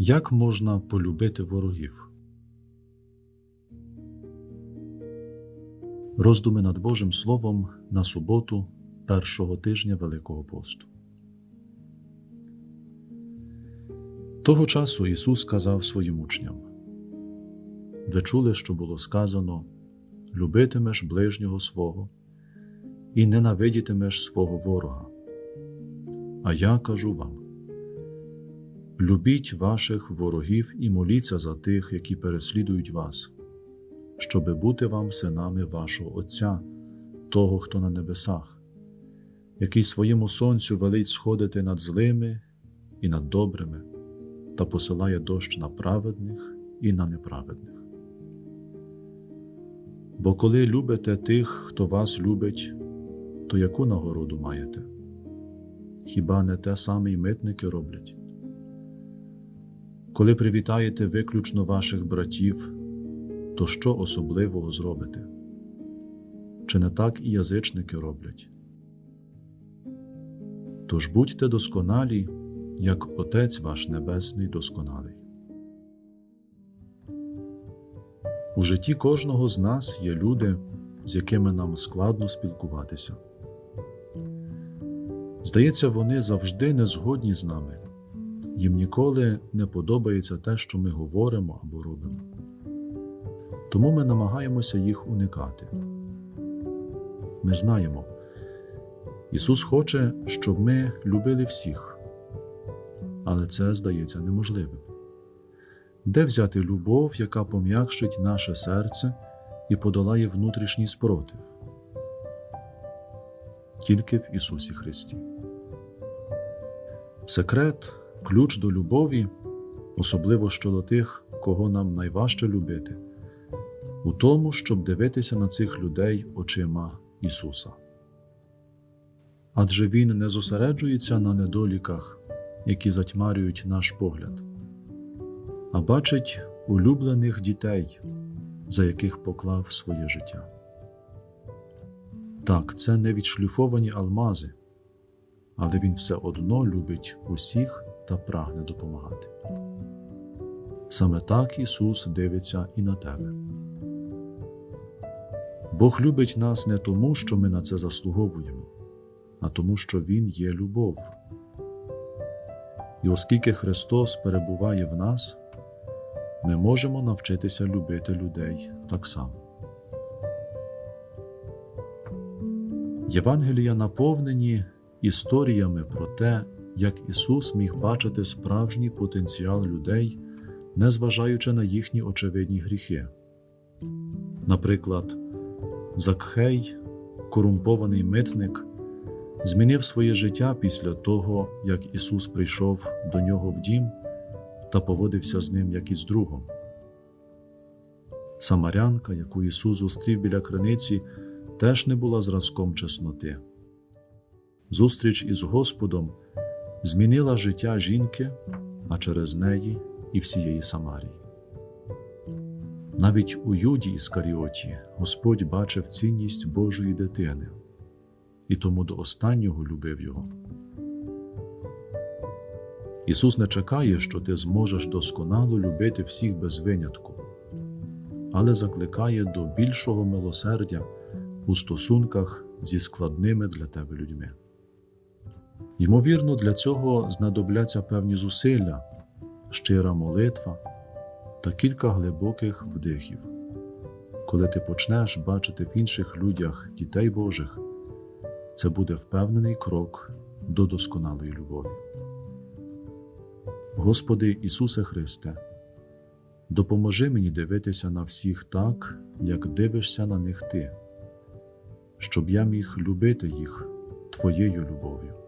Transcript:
Як можна полюбити ворогів? Роздуми над Божим Словом на суботу першого тижня Великого посту. Того часу Ісус сказав своїм учням: Ви чули, що було сказано: любитимеш ближнього свого і ненавидітимеш свого ворога. А я кажу вам: любіть ваших ворогів і моліться за тих, які переслідують вас, щоби бути вам синами вашого Отця, того, хто на небесах, який своєму сонцю велить сходити над злими і над добрими, та посилає дощ на праведних і на неправедних. Бо коли любите тих, хто вас любить, то яку нагороду маєте? Хіба не те саме й митники роблять? Коли привітаєте виключно ваших братів, то що особливого зробите? Чи не так і язичники роблять? Тож будьте досконалі, як Отець ваш Небесний досконалий. У житті кожного з нас є люди, з якими нам складно спілкуватися. Здається, вони завжди не згодні з нами, їм ніколи не подобається те, що ми говоримо або робимо. Тому ми намагаємося їх уникати. Ми знаємо, Ісус хоче, щоб ми любили всіх, але це здається неможливим. Де взяти любов, яка пом'якшить наше серце і подолає внутрішній спротив? Тільки в Ісусі Христі. Секрет, ключ до любові, особливо щодо тих, кого нам найважче любити, у тому, щоб дивитися на цих людей очима Ісуса. Адже Він не зосереджується на недоліках, які затьмарюють наш погляд, а бачить улюблених дітей, за яких поклав своє життя. Так, це не відшліфовані алмази, але Він все одно любить усіх та прагне допомагати. Саме так Ісус дивиться і на тебе. Бог любить нас не тому, що ми на це заслуговуємо, а тому, що Він є любов. І оскільки Христос перебуває в нас, ми можемо навчитися любити людей так само. Євангелія наповнені історіями про те, як Ісус міг бачити справжній потенціал людей, незважаючи на їхні очевидні гріхи. Наприклад, Закхей, корумпований митник, змінив своє життя після того, як Ісус прийшов до нього в дім та поводився з ним як із другом. Самарянка, яку Ісус зустрів біля криниці, теж не була зразком чесноти. Зустріч із Господом змінила життя жінки, а через неї і всієї Самарії. Навіть у Юді Іскаріоті Господь бачив цінність Божої дитини і тому до останнього любив його. Ісус не чекає, що ти зможеш досконало любити всіх без винятку, але закликає до більшого милосердя у стосунках зі складними для тебе людьми. Ймовірно, для цього знадобляться певні зусилля, щира молитва та кілька глибоких вдихів. Коли ти почнеш бачити в інших людях дітей Божих, це буде впевнений крок до досконалої любові. Господи Ісусе Христе, допоможи мені дивитися на всіх так, як дивишся на них Ти, щоб я міг любити їх Твоєю любов'ю.